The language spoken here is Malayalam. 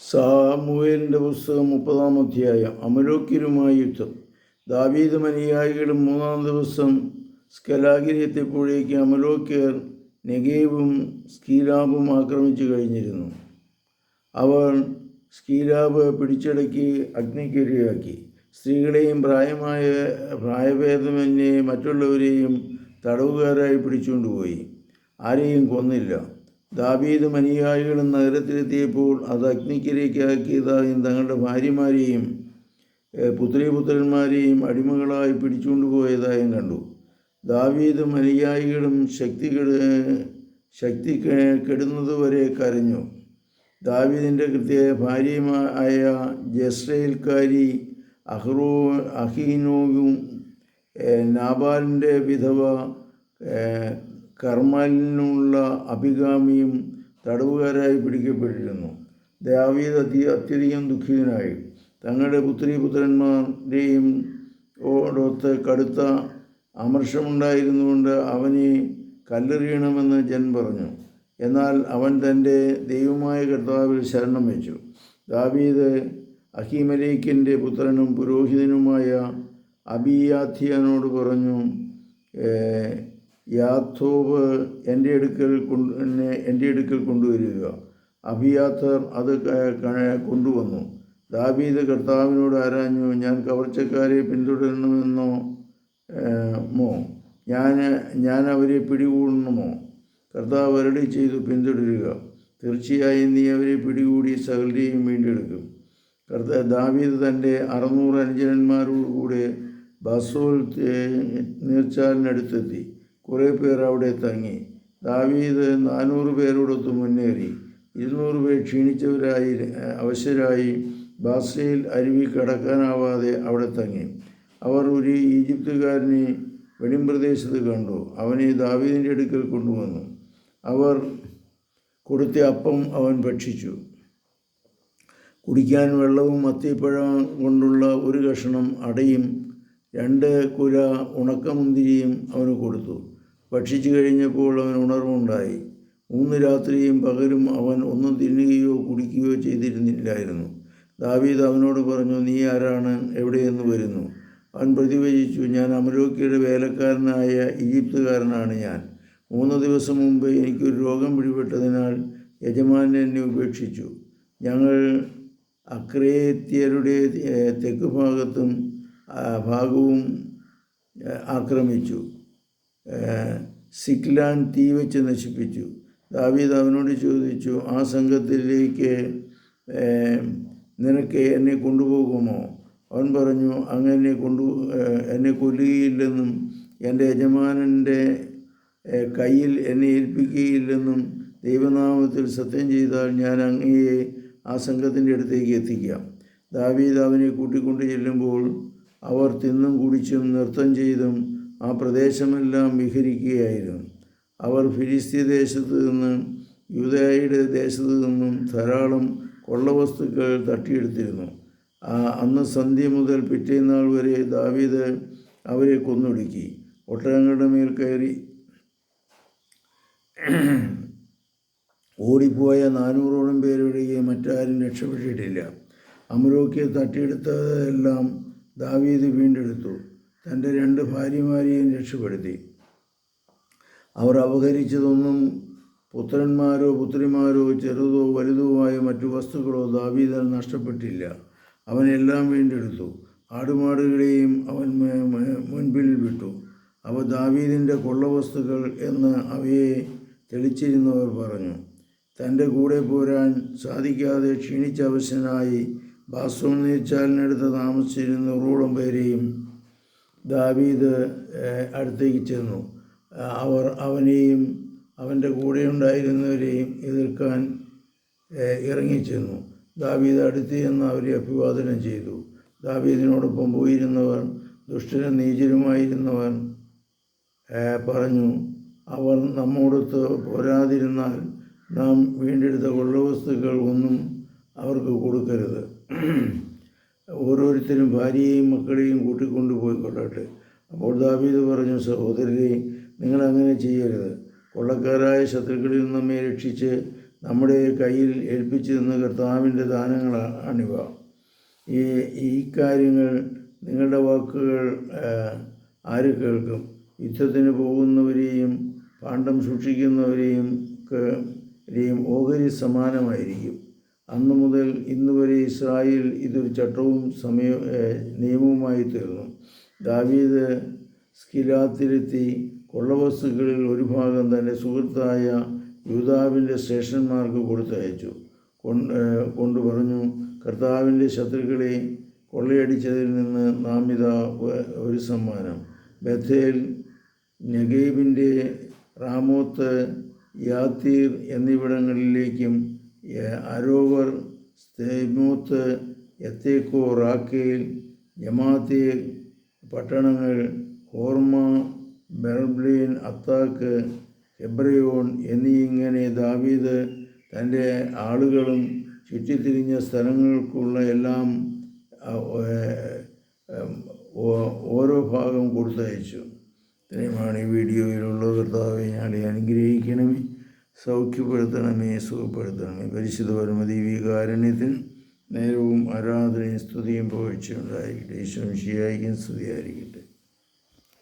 സാമുവേലിന്റെ പുസ്തകം മുപ്പതാം അധ്യായം. അമലോക്കിരുമായ യുദ്ധം. ദാവീദ് അനുയായികളും മൂന്നാം ദിവസം സ്കലാഗിരി എത്തിയപ്പോഴേക്ക് അമലോക്യർ നെഗേവും സ്കീലാബും ആക്രമിച്ചു കഴിഞ്ഞിരുന്നു. അവർ സ്കീലാബ് പിടിച്ചടക്കി അഗ്നിക്കിരയാക്കി സ്ത്രീകളെയും പ്രായമായ പ്രായഭേദമന്യേ മറ്റുള്ളവരെയും തടവുകാരായി പിടിച്ചുകൊണ്ടുപോയി. ആരെയും കൊന്നില്ല. ദാവീദും അനുയായികളും നഗരത്തിലെത്തിയപ്പോൾ അത് അഗ്നിക്കിരയ്ക്കാക്കിയതായും തങ്ങളുടെ ഭാര്യമാരെയും പുത്രീപുത്രന്മാരെയും അടിമകളായി പിടിച്ചുകൊണ്ടുപോയതായും കണ്ടു. ദാവീദും അനുയായികളും ശക്തി ശക്തി കെടുന്നതുവരെ കരഞ്ഞു. ദാവീദിന്റെ കൃത്യ ഭാര്യമായ ജസ്രയേൽക്കാരി അഹ്റോ അഹീനോവും നാബാലിന്റെ വിധവ ഏഹ്, കർമ്മലിനുള്ള അഭികാമിയും തടവുകാരായി പിടിക്കപ്പെട്ടിരുന്നു. ദാവീദ് അതി അത്യധികം ദുഃഖിതനായി. തങ്ങളുടെ പുത്രി പുത്രന്മാരെയും ഓടൊത്ത് കടുത്ത അമർഷമുണ്ടായിരുന്നുകൊണ്ട് അവനെ കല്ലെറിയണമെന്ന് ജൻ പറഞ്ഞു. എന്നാൽ അവൻ തന്റെ ദൈവമായ കർത്താവിൽ ശരണം വെച്ചു. ദാവീദ് അഹിമലേക്കിന്റെ പുത്രനും പുരോഹിതനുമായ അബിയാഥിയനോട് പറഞ്ഞു ഏഹ്, എന്റെ അടുക്കൽ കൊണ്ട് എന്റെ അടുക്കൽ കൊണ്ടുവരിക. അഭിയാത്തർ അത് കൊണ്ടുവന്നു. ദാവീദ് കർത്താവിനോട് ആരാഞ്ഞു ഞാൻ കവർച്ചക്കാരെ പിന്തുടരണമെന്നോ മോ? ഞാൻ ഞാൻ അവരെ പിടികൂടണമോ കർത്താവ് അരളി ചെയ്തു പിന്തുടരുക. തീർച്ചയായും നീ അവരെ പിടികൂടി സകലരെയും വീണ്ടെടുക്കും. കർത്ത ദാവീദ് തന്റെ അറുന്നൂറ് അനുജനന്മാരോടുകൂടെ ബസോൽ നീർച്ചാലിനടുത്തെത്തി. കുറേ പേർ അവിടെ തങ്ങി. ദാവീദ് നാനൂറ് പേരോടൊത്ത് മുന്നേറി. ഇരുന്നൂറ് പേർ ക്ഷീണിച്ചവരായി അവശരായി. ബാസയിൽ അരുവി കടക്കാനാവാതെ അവിടെ തങ്ങി. അവർ ഒരു ഈജിപ്തുകാരനെ വെളിമ്പ്രദേശത്ത് കണ്ടു. അവനെ ദാവീദിന്റെ അടുക്കൽ കൊണ്ടുവന്നു. അവർ കൊടുത്ത അപ്പം അവൻ ഭക്ഷിച്ചു. കുടിക്കാൻ വെള്ളവും അത്തിപ്പഴം കൊണ്ടുള്ള ഒരു കഷണം അടയും രണ്ട് കുര ഉണക്കമുന്തിരിയും അവന് കൊടുത്തു. ഭക്ഷിച്ചു കഴിഞ്ഞപ്പോൾ അവൻ ഉണർവുണ്ടായി. മൂന്ന് രാത്രിയും പകലും അവൻ ഒന്നും തിന്നുകയോ കുടിക്കുകയോ ചെയ്തിരുന്നില്ലായിരുന്നു. ദാവീദ് അവനോട് പറഞ്ഞു നീ ആരാണ്? എവിടെയെന്ന് വരുന്നു. അവൻ പ്രതിവചിച്ചു ഞാൻ അമരോക്കിയുടെ വേലക്കാരനായ ഈജിപ്തുകാരനാണ് ഞാൻ. മൂന്ന് ദിവസം മുമ്പ് എനിക്കൊരു രോഗം പിടിപെട്ടതിനാൽ യജമാനൻ എന്നെ ഉപേക്ഷിച്ചു. ഞങ്ങൾ അക്രേത്യരുടെ തെക്ക് ഭാഗത്തും ഭാഗവും ആക്രമിച്ചു. സിക്ലാൻ തീ വെച്ച് നശിപ്പിച്ചു. ദാവീദ് അവനോട് ചോദിച്ചു ആ സംഘത്തിലേക്ക് നിനക്ക് എന്നെ കൊണ്ടുപോകുമോ? അവൻ പറഞ്ഞു അങ്ങനെ കൊണ്ടു എന്നെ കൊല്ലുകയില്ലെന്നും എന്റെ യജമാനന്റെ കയ്യിൽ എന്നെ ഏൽപ്പിക്കുകയില്ലെന്നും ദൈവനാമത്തിൽ സത്യം ചെയ്താൽ ഞാൻ അങ്ങയെ ആ സംഘത്തിന്റെ അടുത്തേക്ക് എത്തിക്കാം. ദാവീദ് അവനെ കൂട്ടിക്കൊണ്ട് ചെല്ലുമ്പോൾ അവർ തിന്നും കുടിച്ചും നൃത്തം ചെയ്തും ആ പ്രദേശമെല്ലാം വിഹരിക്കുകയായിരുന്നു. അവർ ഫിലിസ്തീ ദേശത്ത് നിന്നും യൂതയുടെ ദേശത്ത് നിന്നും ധാരാളം കൊള്ളവസ്തുക്കൾ തട്ടിയെടുത്തിരുന്നു. അന്ന് സന്ധ്യ മുതൽ പിറ്റേന്നാൾ വരെ ദാവീദ് അവരെ കൊന്നൊടുക്കി. ഒട്ടകങ്ങളുടെ മേൽ കയറി ഓടിപ്പോയ നാനൂറോളം പേരൊഴികെ മറ്റാരും രക്ഷപ്പെട്ടിട്ടില്ല. അമരോക്കെ തട്ടിയെടുത്തതെല്ലാം ദാവീദ് വീണ്ടെടുത്തു. തന്റെ രണ്ട് ഭാര്യമാരെയും രക്ഷപ്പെടുത്തി. അവർ അപഹരിച്ചതൊന്നും പുത്രന്മാരോ പുത്രിമാരോ ചെറുതോ വലുതോ ആയ മറ്റു വസ്തുക്കളോ ദാവീദൻ നഷ്ടപ്പെട്ടില്ല. അവനെല്ലാം വീണ്ടെടുത്തു. ആടുമാടുകളെയും അവൻ മുൻപിൽ വിട്ടു. അവ ദാവീദിന്റെ കൊള്ളവസ്തുക്കൾ എന്ന് അവയെ തെളിച്ചിരുന്നവർ പറഞ്ഞു. തന്റെ കൂടെ പോരാൻ സാധിക്കാതെ ക്ഷീണിച്ച അവശനായി ബാസോൺ നീച്ചാലിനടുത്ത് താമസിച്ചിരുന്ന നൂറോളം പേരെയും ദാവീദ് അടുത്തേക്ക് ചെന്നു. അവർ അവനെയും അവന്റെ കൂടെ ഉണ്ടായിരുന്നവരെയും എതിർക്കാൻ ഇറങ്ങിച്ചെന്നു ദാവീദ് അടുത്ത് ചെന്ന് അവരെ അഭിവാദനം ചെയ്തു. ദാവീദിനോടൊപ്പം പോയിരുന്നവർ ദുഷ്ടനും നീചരുമായിരുന്നവർ ഏഹ്, പറഞ്ഞു അവർ നമ്മോടൊത്ത് പോരാതിരുന്നാൽ നാം വീണ്ടെടുത്ത കൊള്ളവസ്തുക്കൾ ഒന്നും അവർക്ക് കൊടുക്കരുത്. ഓരോരുത്തരും ഭാര്യയെയും മക്കളെയും കൂട്ടിക്കൊണ്ട് പോയിക്കൊള്ളട്ടെ. അപ്പോൾ ദാവീദ് പറഞ്ഞു സഹോദരരെ നിങ്ങൾ അങ്ങനെ ചെയ്യരുത്. കൊള്ളക്കാരായ ശത്രുക്കളിൽ നിന്ന് നമ്മെ രക്ഷിച്ച് നമ്മുടെ കയ്യിൽ ഏൽപ്പിച്ചു തന്ന കർത്താവിന്റെ ദാനങ്ങളാണിവ ഈ ഈ കാര്യങ്ങൾ നിങ്ങളുടെ വാക്കുകൾ ആര് കേൾക്കും? യുദ്ധത്തിന് പോകുന്നവരെയും പാണ്ഡം സൂക്ഷിക്കുന്നവരെയും ഓഹരി സമാനമായിരിക്കും. അന്നു മുതൽ ഇന്ന് വരെ ഇസ്രായേൽ ഇതൊരു ചട്ടവും സമയ നിയമവുമായി തീർന്നു. ദാവീദ് സ്കിലാത്തിലെത്തി കൊള്ളവസ്തുക്കളിൽ ഒരു ഭാഗം തന്നെ സുഹൃത്തായ യൂതാവിന്റെ സ്റ്റേഷന്മാർക്ക് കൊടുത്തയച്ചു. കൊണ്ട് പറഞ്ഞു കർത്താവിന്റെ ശത്രുക്കളെ കൊള്ളയടിച്ചതിൽ നിന്ന് നാം ഇതാ ഒരു സമ്മാനം. ബഥേൽ നഗീബിന്റെ റാമോത്ത് യാത്തീർ എന്നിവിടങ്ങളിലേക്കും അരോവർ സ്തേമൂത്ത് എത്തേക്കോ റാക്കേൽ ജമാഅത്തെ പട്ടണങ്ങൾ ഹോർമ ബെർബ്ലീൻ അത്താക്ക് ഹെബ്രയോൺ എന്നിങ്ങനെ ദാവീദ് തന്റെ ആളുകളും ചുറ്റിത്തിരിഞ്ഞ സ്ഥലങ്ങൾക്കുള്ള എല്ലാം ഓരോ ഭാഗം കൊടുത്തയച്ചു. ഇത്രയുമാണ് ഈ വീഡിയോയിലുള്ള കർത്താവെ. ഞാൻ അനുഗ്രഹിക്കണമേ. സൗഖ്യപ്പെടുത്തണമേ സുഖപ്പെടുത്തണമേ. പരിശുദ്ധ പരമതി വികാരണ്യത്തിന് നേരവും ആരാധനയും സ്തുതിയും പുകഴ്ചയുണ്ടായിരിക്കട്ടെ ഈശ്വരം ശിയായിരിക്കും സ്തുതിയായിരിക്കട്ടെ